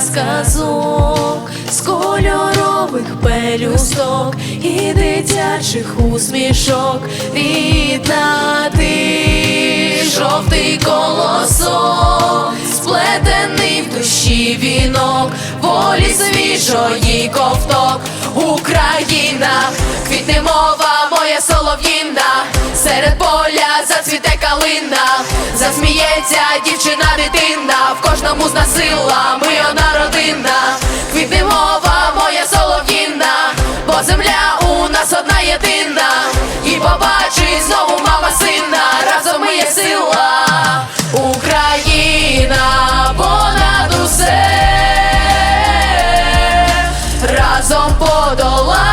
сказок, з кольорових пелюсток і дитячих усмішок. Рідна ти, жовтий колосок, сплетений в душі вінок, волі свіжої ковток, Україна, квітне мова, моя солов'їна, серед поля зацвіте калина, засміється дівчина, дитина, в кожному з нас сила, Україна понад усе, разом подолаємо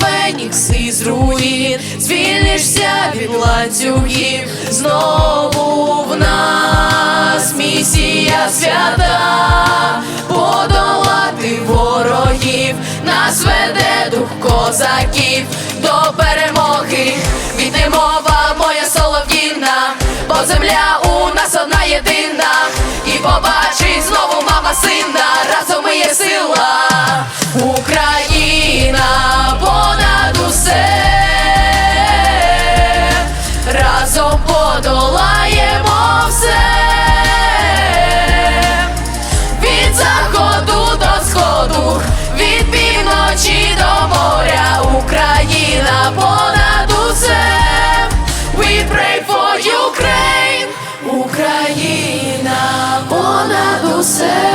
фенікс із руїн, звільнишся від ланцюгів, знову в нас місія свята, подолати ворогів, нас веде дух козаків. До перемоги, Війни мова моя солов'їна, бо земля у нас одна єдина, і побачить знову мама сина, разом ми є сила, Україна você.